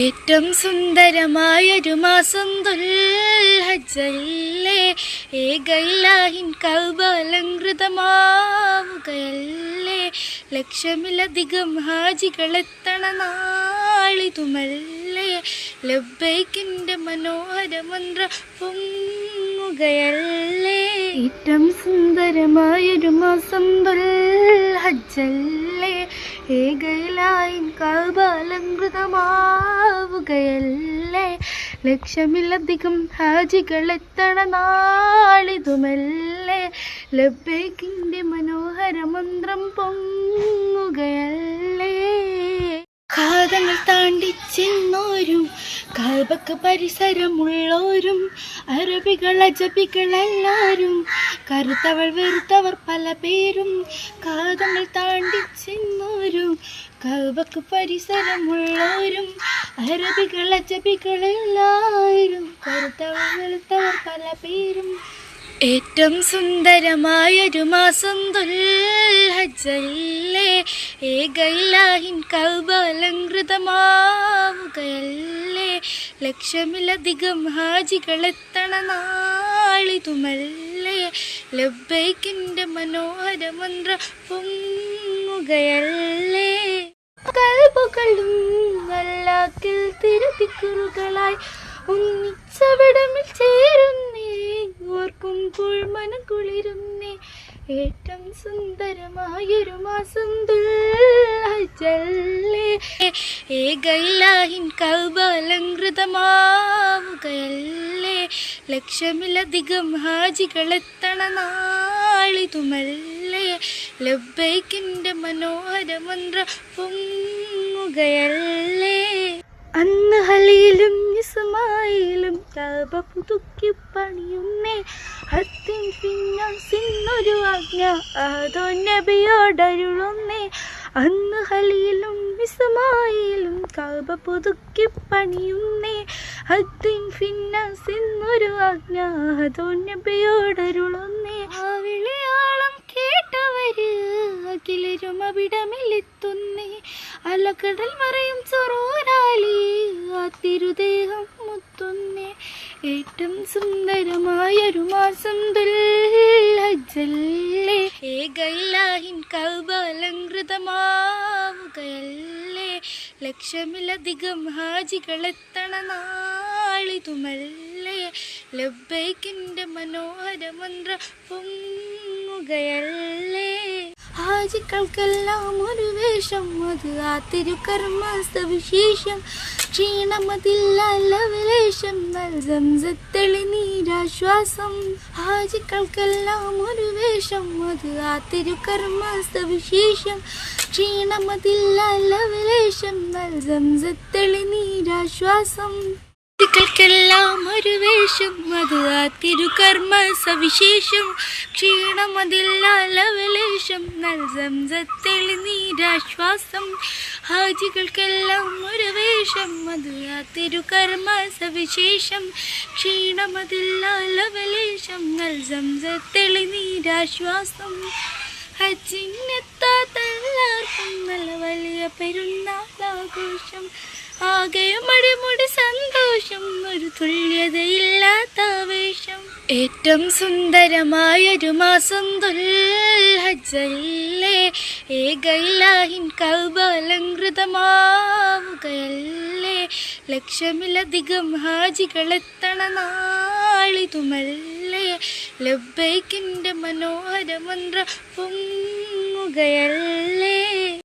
ഏറ്റവും സുന്ദരമായൊരു മാസം ദുൽഹജല്ലേ ഏകല്ലാഹിൻ കൗബാലങ്കൃതമാവുകയല്ലേ ലക്ഷമിലധികം ഹാജികളെത്തണ നാളിതുമല്ലേ? ലബ്ബൈക്കിന്റെ മനോഹരമന്ത്ര പൊങ്ങുകയല്ലേ? ഏറ്റവും സുന്ദരമായൊരു മാസം ദുൽഹജ്ജല്ലേ ഏകലായി കൗബാലങ്കൃതമാവുകയല്ലേ ലക്ഷമിലധികം ഹാജികൾ എത്തണ നാളിതുമല്ലേ. ലബ്ബേക്കിന്റെ മനോഹര മന്ത്രം പൊങ്ങുകയല്ലേ. കാതങ്ങൾ താണ്ടി ചെന്നോരും കാൽബക്ക് പരിസരമുള്ളോരും അറബികൾ അജബികൾ എല്ലാരും കറുത്തവൾ വെറുത്തവർ പല പേരും കാതങ്ങൾ താണ്ടി ചെന്നോരും കാൽബക്ക് പരിസരമുള്ളോരും അറബികൾ അജബികൾ എല്ലാവരും കറുത്തവൾ വെറുത്തവർ പല പേരും ഏറ്റവും സുന്ദരമായൊരു മാസം ദുൽഹജല്ലേ ഏകല്ലാഹിൻ കൗബലങ്കൃതമാവുകയല്ലേ ലക്ഷമിലധികം ഹാജികളെത്തണ നാളിതുമല്ലേ? ലബ്ബൈക്കിന്റെ മനോഹര മന്ത്ര പൊങ്ങുകയല്ലേ? കൽബുകളും വല്ലാക്കിൽ തിരുതിക്കുറുകളായി ഒന്നിച്ചവിടമിൽ ചേരുന്നേ. ഓർക്കുമ്പോൾ മനം കുളിരുന്നേ. ഏറ്റവും സുന്ദരമായൊരു മാസം ദുൽഹജ്ജല്ലേ ഏകൈലാഹിൻ കൗബാലങ്കൃതമാവുകയല്ലേ ലക്ഷമിലധികം ഹാജികളെത്തണ നാളിതുമല്ലേ. ലബ്ബൈക്കിന്റെ മനോഹരമന്ത്ര പൊങ്ങുകയല്ലേ. അന്ന് ഹലീലും ഇസ്മായിലും കാബ പുതുക്കി പണിയുന്നേ. ഹത്തിൻ പിന്നൊരു ആജ്ഞ അതോ നബിയോടരുളുന്നേ? അന്ന് ഹലീലും മിസ്മായിലും കാബ പുതുക്കി പണിയുന്നേ. ഹത്തിൻ പിന്നൊരു ആജ്ഞ അതോ നബിയോടരുളുന്നേ? ആ വിളിയാളം കേട്ടവര് അഖിലരും അവിടമില്ലെത്തുന്നേ. അലക്കടൽ മറയും ചൊറോരാലി ആ മുത്തുന്നേ ഏറ്റവും സുന്ദരമായൊരു മാസം ദുൽഹജ്ജല്ലേ ഏകൈലാഹിൻ കൗബാലങ്കൃതമാവുകയല്ലേ ലക്ഷമിലധികം ഹാജികളെത്തണ നാളിതുമല്ലേ? ലബ്ബൈക്കിന്റെ മനോഹര മന്ത്ര പൊങ്ങുകയല്ലേ? ഹാജികൾക്കെല്ലാം ഒരു വേഷം അത് ആ തിരുകർമ്മ സവിശേഷം. ക്ഷീണമതില്ല ലവലേശം നൽസംസത്തെളി നീരാശ്വാസം ഹാജിക്കൾക്കെല്ലാം ഒരു വേഷം അത് ആ തിരുകർമ്മ സവിശേഷം ക്ഷീണമതില്ല ലവലേശം നീരാശ്വാസം ൾക്കെല്ലാം ഒരു വേഷം അത് ആ തിരുകർമ്മ സവിശേഷം ലവലേശം നീരാശ്വാസം ഹാജികൾക്കെല്ലാം ഒരു വേഷം അത് ആ തിരുകർമ്മ സവിശേഷം ക്ഷീണമതില്ല ലവലേശം നൽസംസത്തെളി നീരാശ്വാസം ഹജ്ജിനെത്താത്തെല്ലാവർക്കും നല്ല വലിയ പെരുന്നാളാഘോഷം. ആകെയും അടിമുടി സന്തോഷം ഒരു തുല്യതയില്ലാത്ത ഏറ്റവും സുന്ദരമായൊരു മാസം ദുൽഹജല്ലേ ഏകല്ലാഹിൻ കൗബാലങ്കൃതമാവുകയല്ലേ ലക്ഷമിലധികം ഹാജികളെത്തണ നാളിതുമല്ലേ? ലബ്ബൈക്കിന്റെ മനോഹര മന്ത്ര പൊങ്ങുകയല്ലേ?